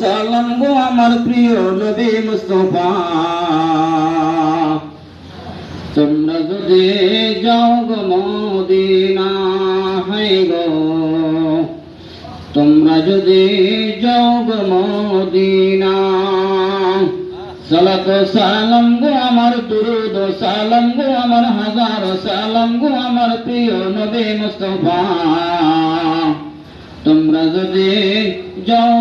সালাম গো আমার প্রিয় নবী মুস্তফা। তোমরা যদি যাও গো মদিনা, হাই গো। তোমরা যদি যাও গো মদিনা, সালাত সালাম গো আমার দুরুদ সালাম গো আমার হাজার সালাম গো আমার প্রিয় নবী মুস্তফা। তোমরা যদি যাও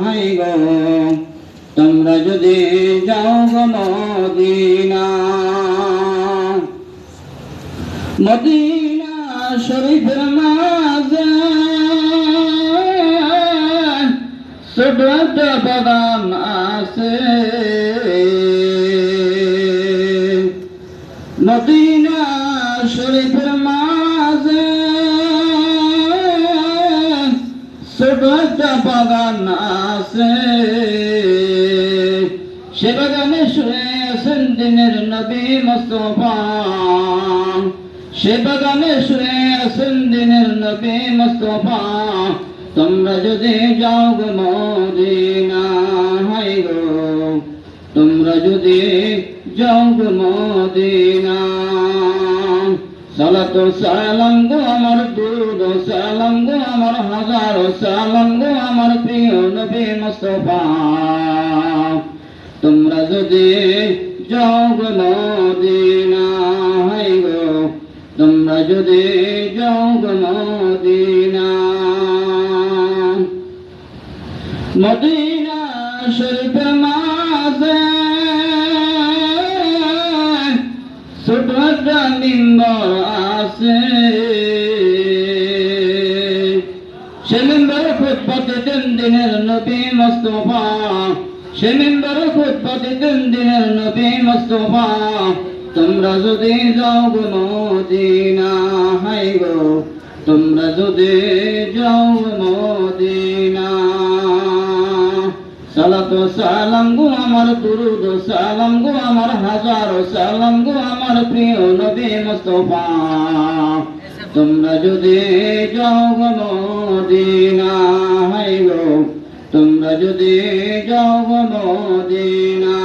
হাই গো। তোমরা যদি যাও মদিনা শরীফের মাঝে ছোট বাগান আছে। মদিনা শরীফের একটা বাগান আছে সে বাগানে শুয়ে আছেন দিনের নবী মুস্তফা সে বাগানে শুয়ে আছেন দিনের নবী মুস্তফা তোমরা যদি যাও গো মদিনা হাই গো তোমরা যদি যাও গো মদিনা সালাত সালাম গো আমার দুরুদ সালাম গো আমার হাজার সালাম গো আমার প্রিয় নবী মুস্তফা। তোমরা যদি যাও গো মদিনা গো। তোমরা যদি যাও গো মদিনা। মদিনা শরীফ মাঝে ছোট আছে। সে মিম্বর ফুটপাতে দিন দিনের নবী মুস্তফা। সে মিম্বর ফুটপাতে দিন দিনের নবী মুস্তফা। তোমরা যদি যাও গো মদিনা হাই গো। তোমরা যদি যাও মদিনা। সালাত সালাম গো আমার দুরুদ, সালাম গো আমার হাজার, সালাম গো আমার প্রিয় নবী মুস্তফা। তোমরা যদি যাও গো মদিনা গো। তোমরা যদি যাও গো মদিনা।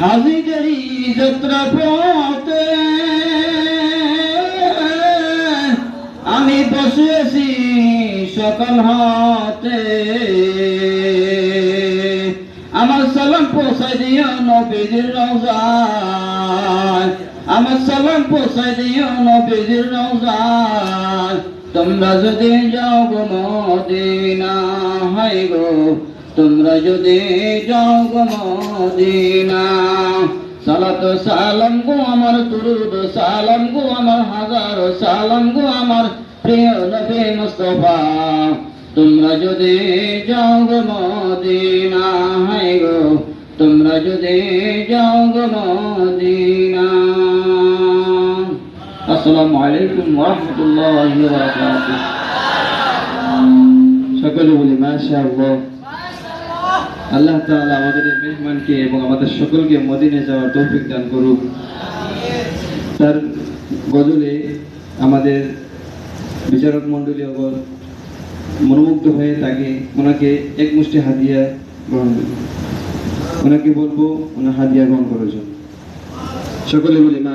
হাজিগরি যাত্রা পথে বসেছি সকাল হতে। আমার সালাম পৌঁছাই দিও নবীজির রওজায়। আমার সালাম পৌঁছাই দিও নবীজির রওজায়। তোমরা যদি যাও গো মদিনা হাই গো। তোমরা যদি যাও গো মদিনা। সালাত সালাম গো আমার তুরুদ সালাম গো আমার হাজার, সালাম গো আমার প্রিয় নবী মুস্তফা, তোমরা যদি যাও গো মদিনা হাই গো, তোমরা যদি যাও গো মদিনা আসসালামু আলাইকুম ওয়া রাহমাতুল্লাহি ওয়া বারাকাতুহু সকলে বলি, মাশাআল্লাহ। আল্লাহ তাআলা আমাদের এই মেহমানকে এবং আমাদের সকলকে মদিনে যাওয়ার তৌফিক দান করুক। তার গজলে আমাদের বিচারক মণ্ডলী আবার মনোমুগ্ধ হয়ে তাকে ওনাকে এক মুষ্টি হাদিয়া গ্রহণ ওনাকে বলব, ওনার হাদিয়া গ্রহণ করার জন্য। সকলে বলি মা